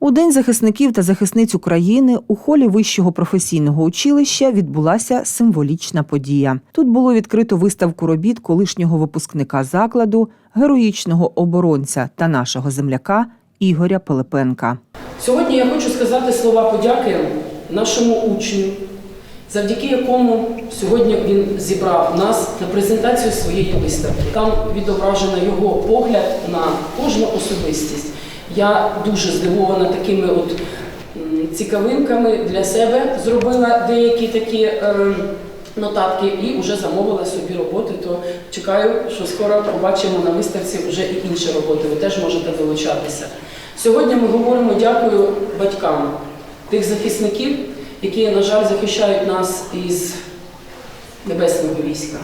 У День захисників та захисниць України у холі вищого професійного училища відбулася символічна подія. Тут було відкрито виставку робіт колишнього випускника закладу, героїчного оборонця та нашого земляка Ігоря Пилипенка. Сьогодні я хочу сказати слова подяки нашому учню, завдяки якому сьогодні він зібрав нас на презентацію своєї виставки. Там відображено його погляд на кожну особистість. Я дуже здивована такими от цікавинками для себе зробила деякі такі. е, Нотатки і вже замовила собі роботи, то чекаю, що скоро побачимо на виставці вже і інші роботи. Ви теж можете долучатися. Сьогодні ми говоримо дякую батькам тих захисників, які, на жаль, захищають нас із небесного війська.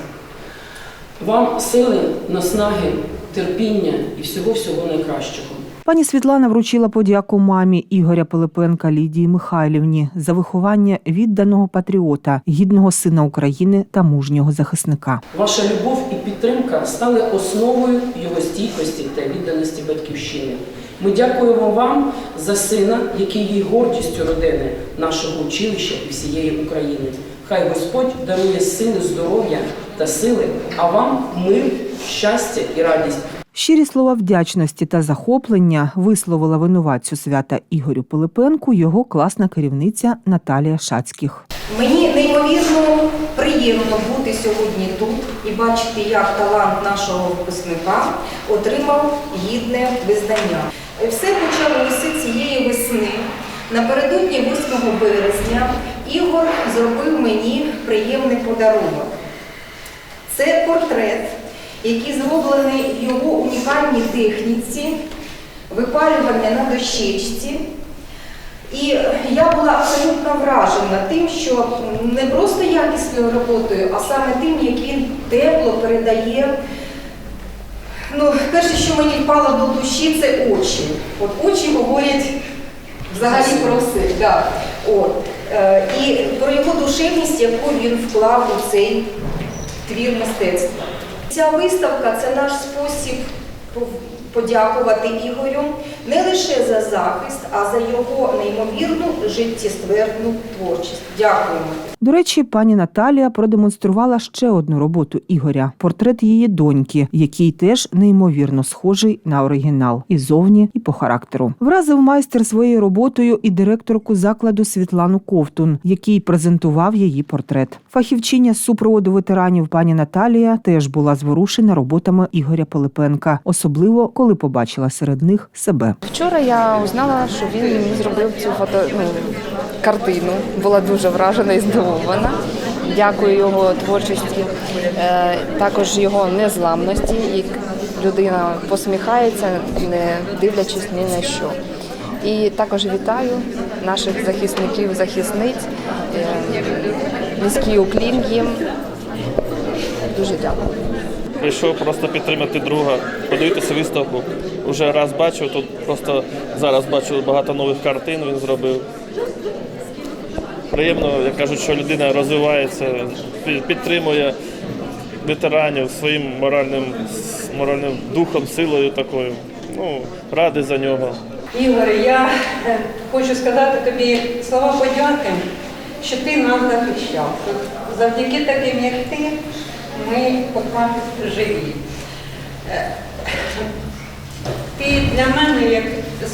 Вам сили, наснаги, терпіння і всього-всього найкращого. Пані Світлана вручила подяку мамі Ігоря Пилипенка Лідії Михайлівні за виховання відданого патріота, гідного сина України та мужнього захисника. Ваша любов і підтримка стали основою його стійкості та відданості батьківщини. Ми дякуємо вам за сина, який є гордістю родини, нашого училища і всієї України. Хай Господь дарує сили, здоров'я та сили, а вам мир, щастя і радість. Щирі слова вдячності та захоплення висловила винуватцю свята Ігорю Пилипенку його класна керівниця Наталія Шацьких. Мені неймовірно приємно бути сьогодні тут і бачити, як талант нашого випускника отримав гідне визнання. Все почалося цієї весни. Напередодні 8 березня Ігор зробив мені приємний подарунок. Це портрет, який зроблений в його унікальній техніці випалювання на дощечці. І я була абсолютно вражена тим, що не просто якісною роботою, а саме тим, як він тепло передає. Ну, перше, що мені впало до душі, це очі. От очі говорять взагалі про все. Да. От. Е, і про його душевність, яку він вклав у цей твір мистецтва. Ця виставка це наш спосіб подякувати Ігорю не лише за захист, а за його неймовірну життєствердну творчість. Дякуємо. До речі, пані Наталія продемонструвала ще одну роботу Ігоря портрет її доньки, який теж неймовірно схожий на оригінал і зовні, і по характеру. Вразив майстер своєю роботою і директорку закладу Світлану Ковтун, який презентував її портрет. Фахівчиня з супроводу ветеранів пані Наталія теж була зворушена роботами Ігоря Пилипенка, особливо коли побачила серед них себе. Вчора я узнала, що він мені зробив цю фото ну, картину. Була дуже вражена і здивована. Дякую його творчості, е, також його незламності. І людина посміхається, не дивлячись ні на що. І також вітаю наших захисників, захисниць. Е, Низький уклін їм. Дуже дякую. Прийшов просто підтримати друга, подивитися виставку. Уже раз бачив, тут просто зараз бачу багато нових картин він зробив. Приємно, як кажуть, що людина розвивається, підтримує ветеранів своїм моральним, моральним духом, силою такою. Ну, радий за нього. Ігор, я хочу сказати тобі слова подяки, що ти нас захищав. Завдяки таким, як ти, ми поки живі. Е, Ти для мене як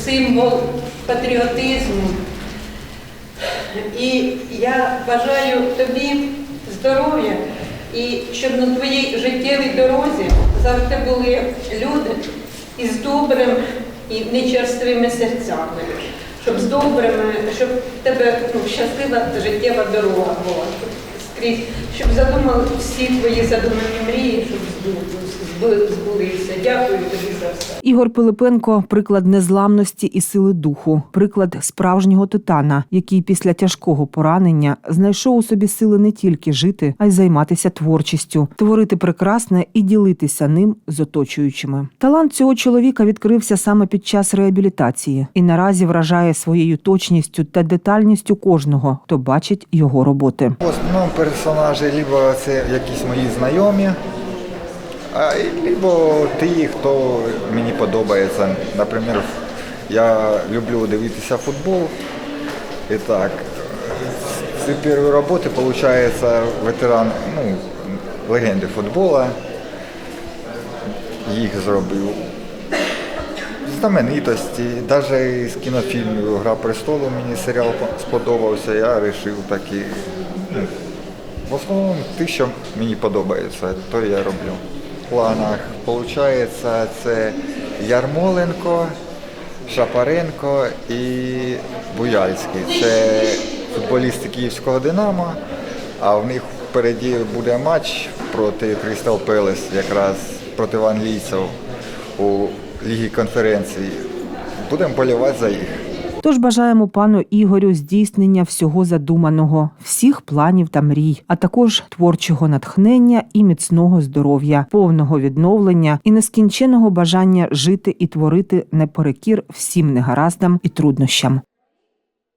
символ патріотизму. І я бажаю тобі здоров'я і щоб на твоїй життєвій дорозі завжди були люди із добрим і нечерствими серцями, щоб з добрими, щоб в тебе ну, щаслива життєва дорога була. Скрізь, щоб задумали всі твої задумані мрії, щоб збу- збу- збулися. Дякую тобі за все. Ігор Пилипенко приклад незламності і сили духу, приклад справжнього титана, який після тяжкого поранення знайшов у собі сили не тільки жити, а й займатися творчістю, творити прекрасне і ділитися ним з оточуючими. Талант цього чоловіка відкрився саме під час реабілітації і наразі вражає своєю точністю та детальністю кожного, хто бачить його роботи. В основному персонажі либо це якісь мої знайомі, а либо ті, хто мені подобається. Наприклад, Я люблю дивитися футбол. І так, з першої роботи, виходить, ветеран, ну, легенди футбола. Їх зробив. Знаменитості, навіть з кінофільмів Гра престолу мені серіал сподобався, я вирішив такі. В основному те, що мені подобається, то я роблю. В планах виходить, це Ярмоленко, Шапаренко і Буяльський. Це футболісти Київського Динамо, а в них впереді буде матч проти Крістал Пелес, якраз проти англійців у Лігі конференції. Будемо болівати за їх. Тож бажаємо пану Ігорю здійснення всього задуманого, всіх планів та мрій, а також творчого натхнення і міцного здоров'я, повного відновлення і нескінченого бажання жити і творити неперекір всім негараздам і труднощам.